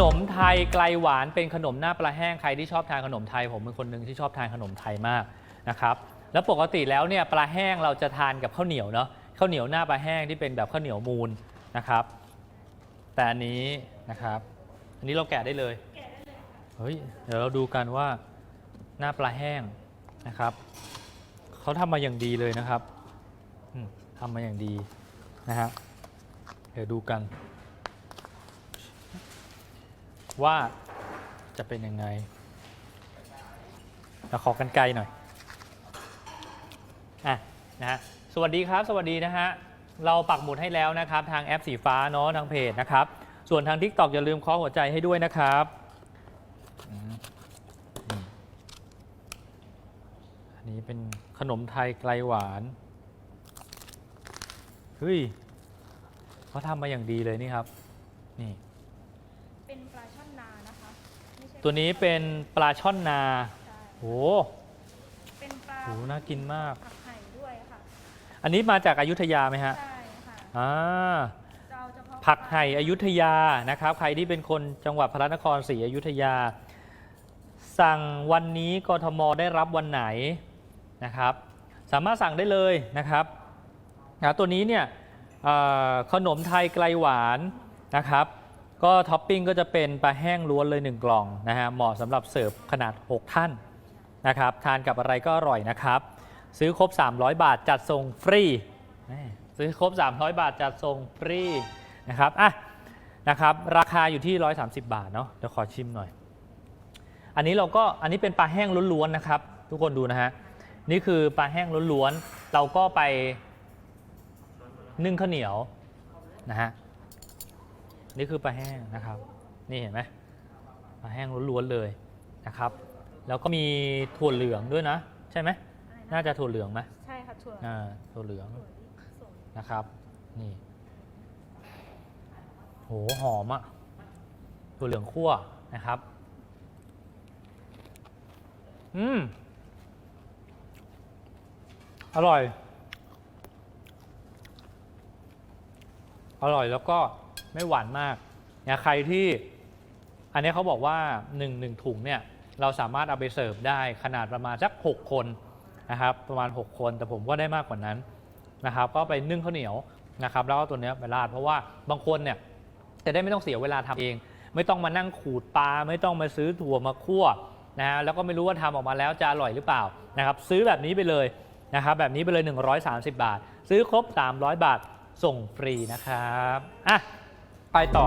นมไทยไกลหวานเป็นขนมหน้าปลาแห้งใครที่ชอบทานขนมไทยผมเป็นคนหนึ่งที่ชอบทานขนมไทยมากนะครับแล้วปกติแล้วเนี่ยปลาแห้งเราจะทานกับข้าวเหนียวเนาะข้าวเหนียวหน้าปลาแห้งที่เป็นแบบข้าวเหนียวมูลนะครับ แต่อันนี้นะครับ อันนี้เราแกะได้เลยเฮ้ยเดี๋ยวเราดูกันว่าหน้าปลาแห้งนะครับเขาทำมาอย่างดีเลยนะครับอืมทำมาอย่างดีนะครับเดี๋ยวดูกัน ว่าจะเป็นยังไงเราขอกันไกลหน่อยอะนะฮะสวัสดีครับ สวัสดีนะฮะเราปักหมุดให้แล้วนะครับ ทางแอปสีฟ้าเนาะทางเพจนะครับ ส่วนทาง TikTok อย่าลืมเคาะหัวใจให้ด้วยนะครับอันนี้เป็นขนมไทยไกลหวานเฮ้ยเขาทำมาอย่างดีเลยนี่ครับ นี่ ป็นปลาช่อนนานะคะไม่ใช่ตัวนี้เป็นปลาช่อนนาใช่โหเป็นปลาโหน่ากินมาก ผักไห่ด้วยค่ะอันนี้มาจากอายุทยาไหมฮะใช่ค่ะอ่าเราเฉพาะผักไห่อยุธยานะครับ ใครที่เป็นคนจังหวัดพระนครศรีอยุธยา สั่งวันนี้กทมได้รับวันไหนนะครับ สามารถสั่งได้เลยนะครับนะตัวนี้เนี่ยเอ่อขนมไทยไกลหวานนะครับ ก็ท็อปปิ้งก็จะเป็นปลาแห้งล้วนเลย 1 กล่องนะฮะเหมาะสำหรับเสิร์ฟขนาด 6 ท่านนะครับทานกับอะไรก็อร่อยนะครับ ซื้อครบ 300 บาทจัดส่งฟรีซื้อครบ 300 บาทจัดส่งฟรีนะครับอะนะครับราคาอยู่ที่ 130 บาทเนาะเดี๋ยวขอชิมหน่อย อันนี้เราก็อันนี้เป็นปลาแห้งล้วนๆนะครับ ทุกคนดูนะฮะนี่คือปลาแห้งล้วนๆเราก็ไปนึ่งข้าวเหนียวนะฮะ นี่คือปลาแห้งนะครับ นี่เห็นไหมปลาแห้งล้วนๆเลยนะครับ แล้วก็มีถั่วเหลืองด้วยนะ ใช่ไหมอะไรน่านะจะถั่วเหลืองไหมใช่ค่ะถั่วอ่าถั่วเหลืองถั่วลิสงนะครับ นี่โหหอมอะถั่วเหลืองคั่วนะครับ อืม อร่อย อร่อยแล้วก็ ไม่หวานมากนะใครที่อันนี้เขาบอกว่า1นึ่งหนึ่งถุงเนี่ยเราสามารถเอาไปเสิร์ฟได้ขนาดประมาณสัก 6 คนนะครับประมาณ 6 คนแต่ผมก็ได้มากกว่านั้นนะครับก็ไปนึ่งข้าวเหนียวนะครับแล้วก็ตัวเนี้ยไปราดเพราะว่าบางคนเนี่ยจะได้ไม่ต้องเสียเวลาทำเอง ไม่ต้องมานั่งขูดปลาไม่ต้องมาซื้อถั่วมาคั่วนะฮะแล้วก็ไม่รู้ว่าทำออกมาแล้วจะอร่อยหรือเปล่านะครับซื้อแบบนี้ไปเลยนะครับแบบนี้ไปเลย 130 บาท ซื้อครบ 300 บาทส่งฟรีนะครับอะ ไปต่อ